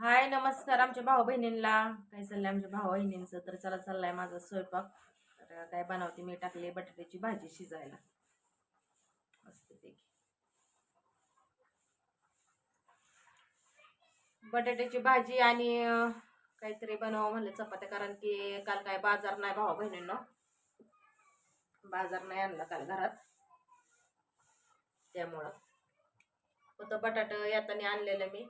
हाय नमस्कार आमच्या भाऊ बहिणींना काय चाललंय आमच्या भाऊ बहिणींचं? तर चला चाललाय माझा स्वयंपाक. तर काय बनवते? मी टाकले बटाट्याची भाजी शिजायला. मस्तपैकी बटाट्याची भाजी आणि काहीतरी बनव म्हणलं चपात्या. कारण की काल काय बाजार नाही भाऊ बहिणींना. बाजार नाही आणला काल घरात. त्यामुळं. होतं बटाट येताना आणलेलं मी.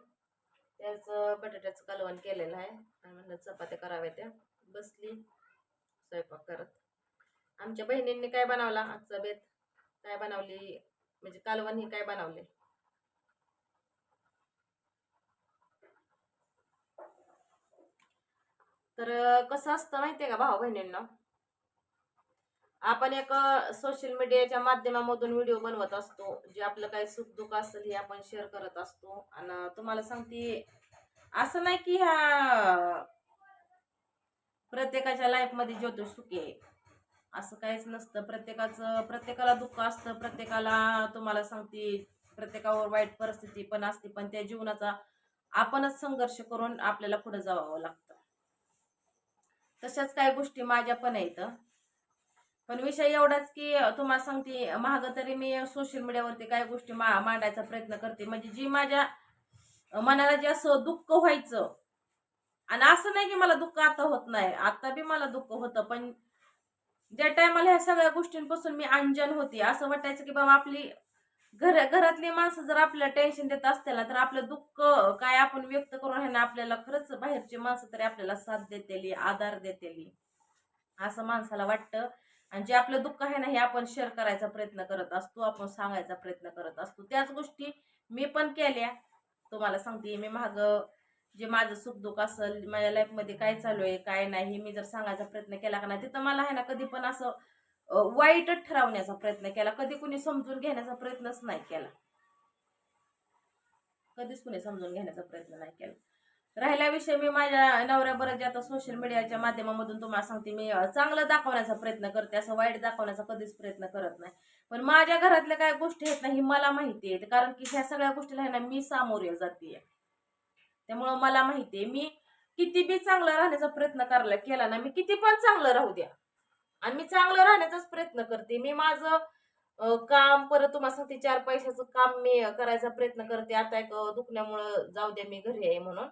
त्याच बटाट्याचं कालवण केलेलं आहे. आणि म्हणलं चपात्या कराव्या त्या. बसली स्वयंपाक करत. आमच्या बहिणींनी काय बनवला? आजचा बेत. काय बनवली? म्हणजे कालवण ही काय बनवले? तर कसं असतं माहितीये का भाऊ बहिणींना आपण एक सोशल मीडियाच्या माध्यमामधून व्हिडिओ बनवत असतो. जे आपलं काही सुख दुःख असेल हे आपण शेअर करत असतो. आणि तुम्हाला सांगते असं नाही की ह्या प्रत्येकाच्या लाईफमध्ये ज्योतिष सुखी आहे. असं काहीच नसतं. प्रत्येकाचं प्रत्येकाला दुःख असतं. प्रत्येकाला तुम्हाला सांगते प्रत्येकावर वाईट परिस्थिती पण असते. पण त्या जीवनाचा आपणच संघर्ष करून आपल्याला पुढे जावावं लागतं. तशाच काही गोष्टी माझ्या पण आहेत. पण विषय एवढाच की तुम्हाला सांगते महाग तरी मी सोशल मीडियावरती काही गोष्टी मा मांडायचा प्रयत्न करते. म्हणजे जी माझ्या मनाला जे असं दुःख व्हायचं आणि असं नाही की मला दुःख आता होत नाही आता बी मला दुःख होतं पण ज्या टायमाला ह्या सगळ्या गोष्टींपासून मी अंजन होती असं वाटायचं की बाबा आपली घर घरातली माणसं जर आपल्याला टेन्शन देत असतील ना तर आपलं दुःख काय आपण व्यक्त करून आहे आपल्याला खरंच बाहेरची माणसं तरी आपल्याला साथ देतेली आधार देतेली. असं माणसाला वाटतं. आणि जे आपलं दुःख आहे ना हे आपण शेअर करायचा प्रयत्न करत असतो आपण सांगायचा प्रयत्न करत असतो. त्याच गोष्टी मी पण केल्या. तुम्हाला सांगते मी माग जे माझं सुखदुःख असेल माझ्या लाईफमध्ये काय चालू आहे काय नाही हे मी जर सांगायचा प्रयत्न केला का नाही तिथं मला आहे ना कधी पण असं वाईटच ठरवण्याचा प्रयत्न केला. कधी कुणी समजून घेण्याचा प्रयत्नच नाही केला. कधीच कुणी समजून घेण्याचा प्रयत्न नाही केला. राहिला विषय मी माझ्या नवऱ्याबरोबर जे आता सोशल मीडियाच्या माध्यमामधून तुम्हाला सांगते मी चांगलं दाखवण्याचा प्रयत्न करते असं वाईट दाखवण्याचा कधीच प्रयत्न करत नाही. पण माझ्या घरातल्या काय गोष्टी आहेत ना ही मला माहिती आहे कारण की ह्या सगळ्या गोष्टीला आहे ना मी सामोरे जाते त्यामुळं मला माहिती आहे मी किती बी चांगलं राहण्याचा प्रयत्न करायला केला ना मी किती पण चांगलं राहू द्या. आणि मी चांगलं राहण्याचाच प्रयत्न करते. मी माझं काम परत तुम्हाला सांगते चार पैशाचं काम मी करायचा प्रयत्न करते. आता एक दुखण्यामुळं जाऊ द्या मी घरी आहे म्हणून.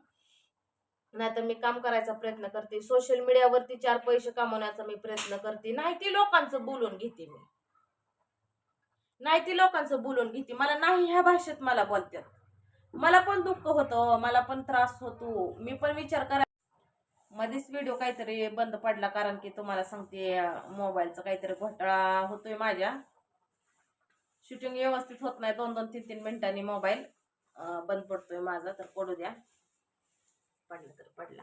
नाहीतर मी काम करायचा प्रयत्न करते. सोशल मीडियावरती चार पैसे कमवण्याचा मी प्रयत्न करते. नाही ती लोकांचं बोलून घेते मी. नाही ती लोकांचं बोलून घेते. मला नाही ह्या भाषेत मला बोलतात मला पण दुःख होतं. मला पण त्रास होतो. मी पण विचार करा मध्येच व्हिडिओ काहीतरी बंद पडला कारण की तुम्हाला सांगते मोबाईलचा काहीतरी घोटाळा होतोय माझ्या. शूटिंग व्यवस्थित होत नाही. दोन दोन तीन तीन मिनिटांनी मोबाईल बंद पडतोय माझा तर पडू द्या. पडला तर पडला.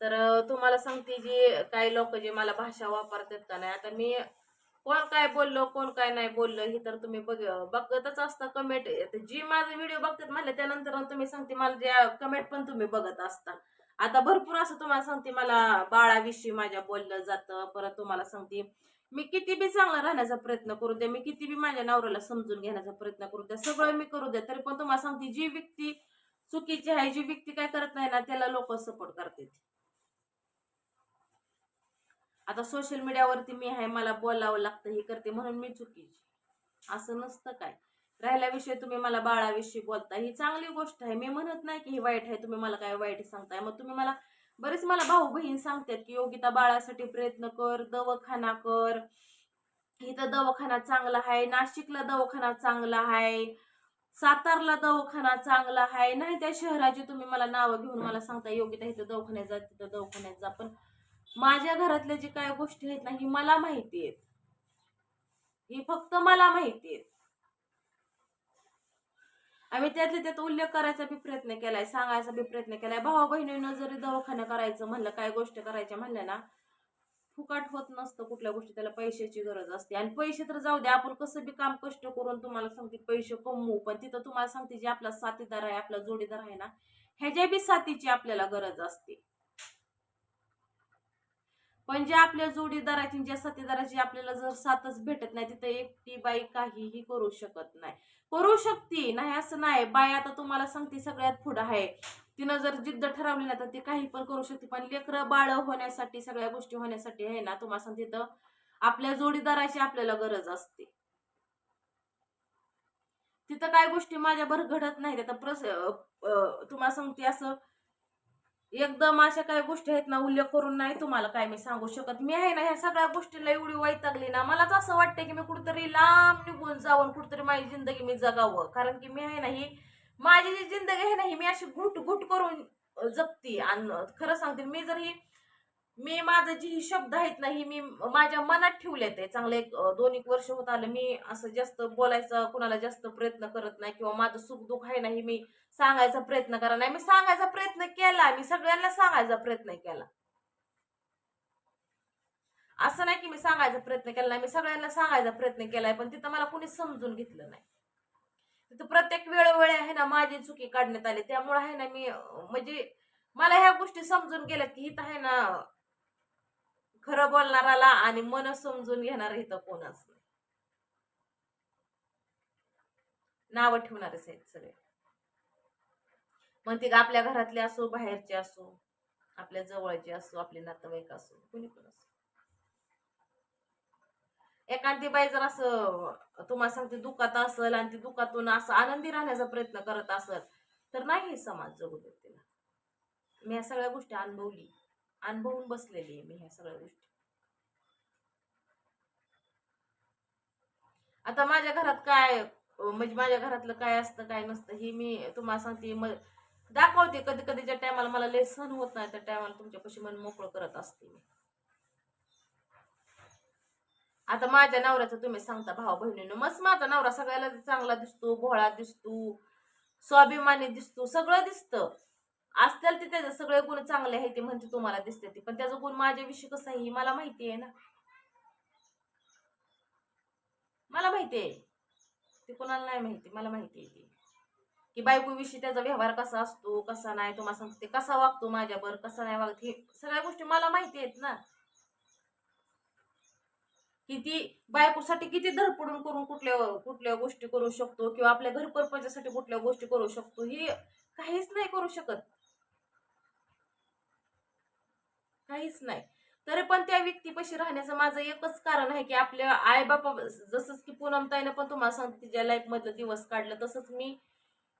तर तुम्हाला सांगते जी काही लोक जे मला भाषा वापरतात का नाही आता मी कोण काय बोललो कोण काय नाही बोललं हे तर तुम्ही बघ बघतच असता कमेंट जी माझा व्हिडिओ बघतात म्हणले त्यानंतर तुम्ही सांगते मला ज्या कमेंट पण तुम्ही बघत असता. आता भरपूर असं तुम्हाला सांगते मला बाळाविषयी माझ्या बोललं जातं. परत तुम्हाला सांगते मी किती बी चांगला राहण्याचा प्रयत्न करू द्या मी किती बी माझ्या नवऱ्याला समजून घेण्याचा प्रयत्न करू द्या सगळं मी करू द्या तरी पण तुम्हाला सांगते जी व्यक्ती चुकीची आहे जी व्यक्ती काय करत नाही ना त्याला लोक सपोर्ट करतात. आता सोशल मीडियावरती मी आहे मला बोलावं लागतं हे करते म्हणून मी चुकीची. असं नसतं काय. राहिला विषय तुम्ही मला बाळाविषयी बोलता ही चांगली गोष्ट आहे. मी म्हणत नाही की ही वाईट आहे तुम्ही मला काय वाईट सांगताय. मग तुम्ही मला बरेच मला भाऊ बहीण सांगतात की योगिता बाळासाठी प्रयत्न कर दवाखाना कर. इथं दवाखाना चांगला आहे नाशिकला दवाखाना चांगला आहे. सातारला दवाखाना चांगला आहे. नाही त्या शहराची तुम्ही मला नावं घेऊन मला सांगता योग्यता इथं दवाखान्यात जा तिथं दवाखान्यात जा. पण माझ्या घरातल्या जे काय गोष्टी आहेत ना ही मला माहिती आहेत. ही फक्त मला माहिती आहेत. आम्ही त्यातल्या त्यात उल्लेख करायचा बी प्रयत्न केलाय सांगायचा बी प्रयत्न केलाय. भावा बहिणीनं जरी दवाखाना करायचं म्हणलं काय गोष्ट करायच्या म्हणल्या ना फुकाट होत नसतं कुठल्या गोष्टी त्याला पैशाची गरज असते. आणि पैसे तर जाऊ दे आपण कसं बी काम कष्ट करून तुम्हाला सांगते पैसे कमवू पण तिथं तुम्हाला सांगते जे आपला साथीदार आहे आपला जोडीदार आहे ना ह्याच्या बी साथीची आपल्याला गरज असते. पण जे आपल्या जोडीदाराची ज्या साथीदाराची आपल्याला जर साथच भेटत नाही तिथं एकटी बाई काहीही करू शकत नाही. करू शकते नाही असं नाही. बाई आता तुम्हाला सांगते सगळ्यात पुढं आहे. तिनं जर जिद्द ठरवली ना तर ती काही पण करू शकते. पण लेकरं बाळ होण्यासाठी सगळ्या गोष्टी होण्यासाठी आहे ना तुम्हाला सांगते तर आपल्या जोडीदाराची आपल्याला गरज असते. तिथं काय गोष्टी माझ्याभर घडत नाहीत. आता प्रस तुम्हाला सांगते असं एकदम अशा काही गोष्टी आहेत ना उल्लेख करून नाही तुम्हाला काय मी सांगू शकत. मी आहे ना ह्या सगळ्या गोष्टीला एवढी वैतागली ना मलाच असं वाटतं की मी कुठेतरी लांब निघून जाऊन कुठेतरी माझी जिंदगी मी जगावं. कारण की मी आहे ना ही माझी जी जिंदगी आहे ना ही मी अशी घुट घुट करून अं, आणि खरं सांगते मी जर ही मी माझं जी ही शब्द आहेत ना ही मी माझ्या मनात ठेवले ते चांगले एक दोन एक वर्ष होत आलं मी असं जास्त बोलायचं कुणाला जास्त प्रयत्न करत नाही किंवा माझं सुख दुःख आहे ना हे मी सांगायचा प्रयत्न करा नाही. मी सांगायचा प्रयत्न केला मी सगळ्यांना सांगायचा प्रयत्न केला. असं नाही की मी सांगायचा प्रयत्न केला नाही मी सगळ्यांना सांगायचा प्रयत्न केलाय पण तिथं मला कुणी समजून घेतलं नाही. तिथं प्रत्येक वेळोवेळी आहे ना माझी चुकी काढण्यात आली. त्यामुळे आहे ना मी म्हणजे मला ह्या गोष्टी समजून गेल्यात की इथं आहे ना खरं बोलणाराला आणि मन समजून घेणार इथं कोणाच नाही. नावं ठेवणारच आहेत सगळे. मग ते आपल्या घरातले असो बाहेरचे असो आपल्या जवळचे असो आपले नातेवाईक असो कोणी पण असो. एखादी बाई जर असं तुम्हाला सांगते दुखात असेल आणि ती दुखातून असं आनंदी राहण्याचा प्रयत्न करत असेल तर नाही समाज जगू देत तिला. मी ह्या सगळ्या गोष्टी अनुभवली. अनुभवून बसलेली आहे मी ह्या सगळ्या गोष्टी. आता माझ्या घरात काय म्हणजे माझ्या घरातलं काय असतं काय नसतं हे मी तुम्हाला सांगते मग दाखवते कधी कधी ज्या टायमाला मला लेसन होत नाही त्या टायमाला तुमच्यापाशी मन मोकळं करत असते मी. आता माझ्या नवऱ्याचं तुम्ही सांगता भाऊ बहिणीनं. मस्त माझा नवरा सगळ्याला चांगला दिसतो भोळा दिसतो स्वाभिमानी दिसतो सगळं दिसतं. असतील ते त्याचे सगळे गुण चांगले आहे ते म्हणते तुम्हाला दिसते ते. पण त्याचं गुण माझ्याविषयी कसं आहे मला माहिती आहे ना. मला माहिती आहे. ते कोणाला नाही माहिती मला माहिती आहे ते. की बायकोविषयी त्याचा व्यवहार कसा असतो कसा नाही तुम्हाला सांगते कसा वागतो माझ्यावर कसा नाही वागत हे सगळ्या गोष्टी मला माहिती आहेत ना. किती बायकोसाठी किती धडपडून करून कुठल्या कुठल्या गोष्टी करू शकतो किंवा आपल्या घर परपंचासाठी कुठल्या गोष्टी करू शकतो हे काहीच नाही करू शकत. काहीच नाही. तरी पण त्या व्यक्तीपाशी राहण्याचं माझं एकच कारण आहे की आपल्या आई बापा जसंच की पूनमताईनं पण तुम्हाला सांगते तिच्या लाईफ मधलं दिवस काढलं तसंच मी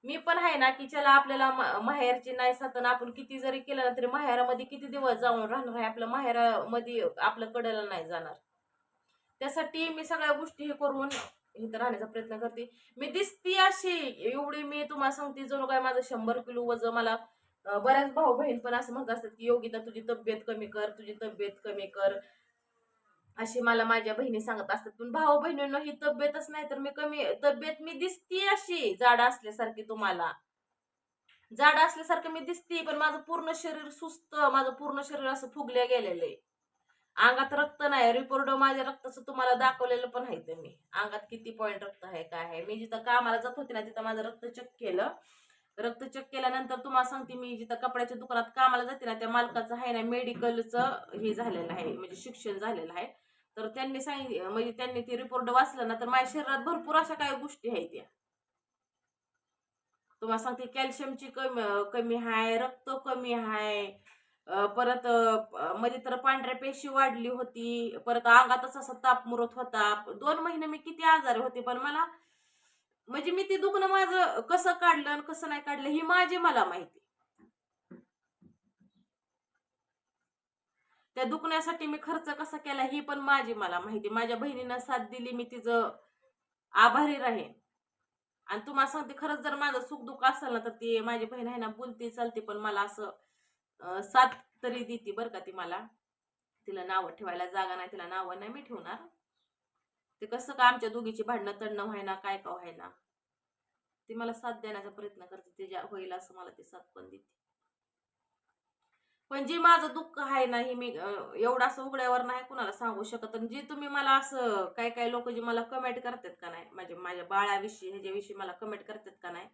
मी पण आहे ना की चला आपल्याला माहेरची नाही साधन आपण किती जरी केलं ना तरी माहेरामध्ये किती दिवस जाऊन राहणार आहे आपलं माहेरामध्ये आपलं कडेला नाही जाणार. त्यासाठी मी सगळ्या गोष्टी हे करून इथं राहण्याचा प्रयत्न करते. मी दिसती अशी एवढी मी तुम्हाला सांगते जणू काय माझं शंभर किलो वजन मला बऱ्याच भाऊ बहीण पण असं म्हणत असतात की योगिता तुझी तब्येत कमी कर तुझी तब्येत कमी कर. अशी मला माझ्या बहिणी सांगत असतात. पण भाऊ बहिणींना ही तब्येतच नाही तर मी कमी तब्येत मी दिसती अशी जाड असल्यासारखी तुम्हाला. जाड असल्यासारखं मी दिसते पण माझं पूर्ण शरीर सुस्त माझं पूर्ण शरीर असं फुगल्या गेलेलं आहे. अंगात रक्त नाही. रिपोर्ट माझ्या रक्ताचं तुम्हाला दाखवलेलं पण आहे ते मी. अंगात किती पॉईंट रक्त आहे काय आहे? मी जिथं कामाला जात होते ना तिथं माझं रक्त चेक केलं. रक्त चेक केल्यानंतर तुम्हाला सांगते मी जिथं कपड्याच्या दुकानात कामाला जाते ना त्या मालकाचं आहे ना मेडिकलचं हे झालेलं आहे म्हणजे शिक्षण झालेलं आहे. तर त्यांनी सांगितलं म्हणजे त्यांनी ते रिपोर्ट वाचलं ना तर माझ्या शरीरात भरपूर अशा काही गोष्टी आहेत त्या. तुम्हाला सांगते कॅल्शियमची कमी कमी आहे रक्त कमी आहे. परत मध्ये तर पांढऱ्या पेशी वाढली होती परत अंगातच असा ताप मुरत होता. दोन महिने मी किती आजारी होते पण मला म्हणजे मी ते दुखणं माझं कसं काढलं आणि कसं नाही काढलं ही माझी मला माहिती. त्या दुखण्यासाठी मी खर्च कसा केला ही पण माझी मला माहिती. माझ्या बहिणीनं साथ दिली मी तिचं आभारी राहीन. आणि तुम्हाला सांगते खरंच जर माझं सुख दुःख असेल ना तर ती माझी बहीण आहे ना बोलती चालते पण मला असं सात साथ तरी देते बरं का ती मला. तिला नावं ठेवायला जागा नाही तिला नावं नाही मी ठेवणार. ते कसं का आमच्या दोघीची भांडणं तडणं व्हायना काय का व्हायना. ती मला साथ देण्याचा प्रयत्न करते ते ज्या होईल असं मला ती साथ पण देते. पण जे माझं दुःख आहे ना हे मी एवढं असं उघड्यावर नाही कुणाला सांगू शकत. आणि जे तुम्ही मला असं काय काय लोक जे मला कमेंट करतात का नाही म्हणजे माझ्या बाळाविषयी ह्याच्याविषयी मला कमेंट करतात का नाही.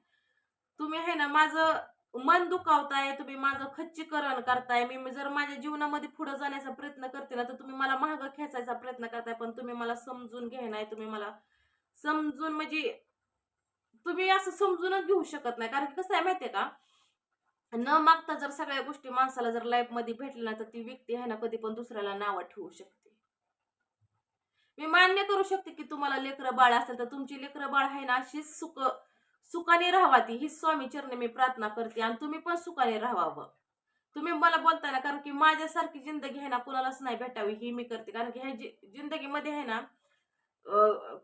तुम्ही आहे ना माझं मन दुखावताय तुम्ही माझं खच्चीकरण करताय. मी जर माझ्या जीवनामध्ये पुढे जाण्याचा प्रयत्न करते ना तर तुम्ही मला महाग खेचायचा प्रयत्न करताय पण तुम्ही मला समजून घे नाही तुम्ही मला समजून म्हणजे तुम्ही असं समजूनच घेऊ शकत नाही. कारण की कसं आहे माहितीये का? न मागता जर सगळ्या गोष्टी माणसाला जर लाईफमध्ये भेटल्या ना तर ती व्यक्ती आहे ना कधी पण दुसऱ्याला नावं ठेवू शकते. मी मान्य करू शकते की तुम्हाला लेकरं बाळ असेल तर तुमची लेकरं बाळ आहे ना अशीच सुख सुखाने राहावा ती ही स्वामी चरणी मी प्रार्थना करते आणि तुम्ही पण सुखाने राहावं. तुम्ही मला बोलताना कारण की माझ्यासारखी जिंदगी आहे ना कुणालाच नाही भेटावी ही मी करते. कारण की ह्या जिंदगीमध्ये आहे ना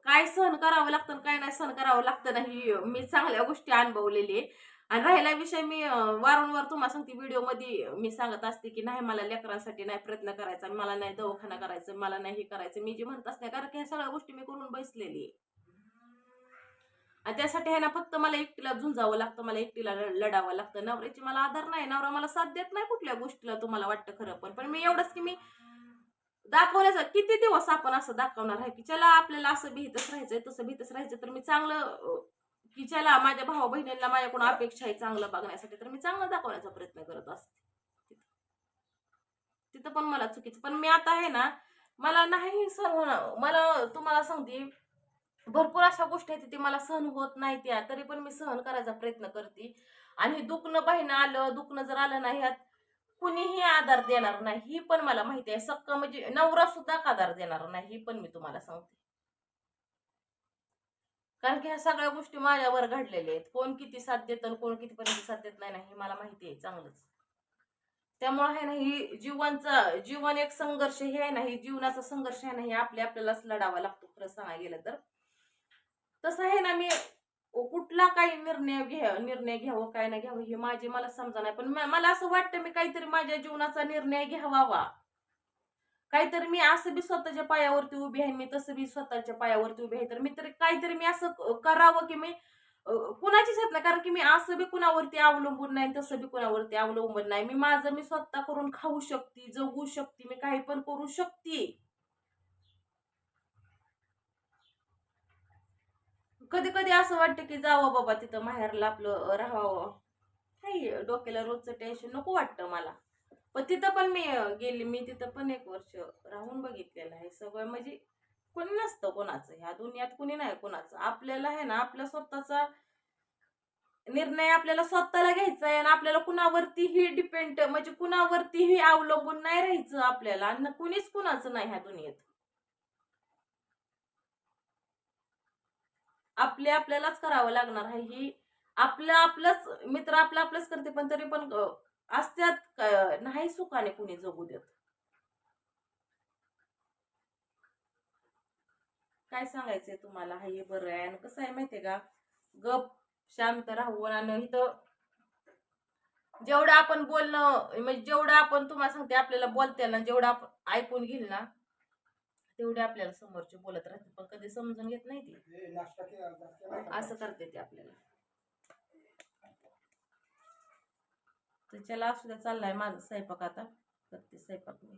काय सहन करावं लागतं काय नाही सहन करावं लागतं नाही मी चांगल्या गोष्टी अनुभवलेली आहे. आणि राहिला विषय मी वारंवार तुम्हाला सांगते व्हिडिओमध्ये मी सांगत असते की नाही मला लेकरांसाठी नाही प्रयत्न करायचा मला नाही दवाखाना करायचं मला नाही हे करायचं मी जे म्हणत असते कारण की ह्या सगळ्या गोष्टी मी करून बसलेली आहे. आणि त्यासाठी आहे ना फक्त मला एकटीला झुंजावं लागतं मला एकटीला ल- लढावं लागतं. नवऱ्याची मला आधार नाही नवरा मला साथ देत नाही कुठल्या गोष्टीला तुम्हाला वाटतं खरं पण. पण मी एवढंच की मी दाखवण्याचं किती दिवस आपण असं दाखवणार आहे की चला आपल्याला असं भीतच राहायचंय तसं भीतच राहायचं तर मी चांगलं की चला माझ्या भाऊ बहिणींना माझ्याकडून अपेक्षा आहे चांगलं बघण्यासाठी तर मी चांगलं दाखवण्याचा प्रयत्न करत असते. तिथं पण मला चुकीचं पण मी आता आहे ना मला नाही सर मला तुम्हाला सांगते भरपूर अशा गोष्टी आहेत ते मला सहन होत नाही त्या तरी पण मी सहन करायचा प्रयत्न करते. आणि दुखणं पाहिणं आलं दुखणं जर आलं नाही ह्यात कुणीही आधार देणार नाही ही पण मला माहिती आहे. सक्क म्हणजे नवरा सुद्धा आधार देणार नाही ही पण मी तुम्हाला सांगते. कारण की ह्या सगळ्या गोष्टी माझ्यावर घडलेल्या आहेत. कोण किती साथ देतं आणि कोण कितीपर्यंत साथ देत नाही हे मला माहिती आहे चांगलंच. त्यामुळे आहे ना ही जीवनचा जीवन एक संघर्ष हे आहे ना ही जीवनाचा संघर्ष आहे ना हे आपल्या आपल्यालाच लढावा लागतो खरं सांगायला गेलं तर. तसं आहे ना मी कुठला काही निर्णय घ्या निर्णय घ्यावं काय नाही घ्यावं हे माझे मला समजा नाही. पण मला असं वाटतं मी काहीतरी माझ्या जीवनाचा निर्णय घ्यावा काहीतरी मी असं बी स्वतःच्या पायावरती उभी आहे मी तसं बी स्वतःच्या पायावरती उभी आहे. तर मी तरी काहीतरी मी असं करावं की मी कुणाचीच येत नाही. कारण की मी असं बी कुणावरती अवलंबून नाही तसं बी कुणावरती अवलंबून नाही. मी माझं मी स्वतः करून खाऊ शकते जगू शकते मी काही पण करू शकते. कधी कधी असं वाटतं की जावं बाबा तिथं माहेरला आपलं राहावं. काही डोक्याला रोजचं टेन्शन नको वाटतं मला. पण तिथं पण मी गेली. मी तिथं पण एक वर्ष राहून बघितलेलं आहे. सगळं म्हणजे कोणी नसतं कोणाचं. ह्या दुनियात कोणी नाही कोणाचं. आपल्याला आहे ना आपला स्वतःचा निर्णय आपल्याला स्वतःला घ्यायचा आहे आणि आपल्याला कुणावरतीही डिपेंड म्हणजे कुणावरतीही अवलंबून नाही राहायचं आपल्याला. आणि कुणीच कुणाचं नाही ह्या दुनियेत. आपले आपल्यालाच करावं लागणार आहे. ही आपलं आपलंच मित्र आपलं आपलंच करते पण तरी पण असत्यात नाही सुखाने कुणी जगू देत. काय सांगायचंय तुम्हाला? हा हे बरं आहे. आणि कसं आहे माहितीये का? गप शांत राहून आणि इथं जेवढं आपण बोलणं म्हणजे जेवढं आपण तुम्हाला सांगते आपल्याला बोलते ना जेवढं आपण ऐकून घेईल ना तेवढे आपल्याला समोरचे बोलत राहते पण कधी समजून घेत नाही ती. असं करते ते आपल्याला. तर चला असू द्या चाललाय माझा स्वयंपाक आता. करते स्वयंपाक मी.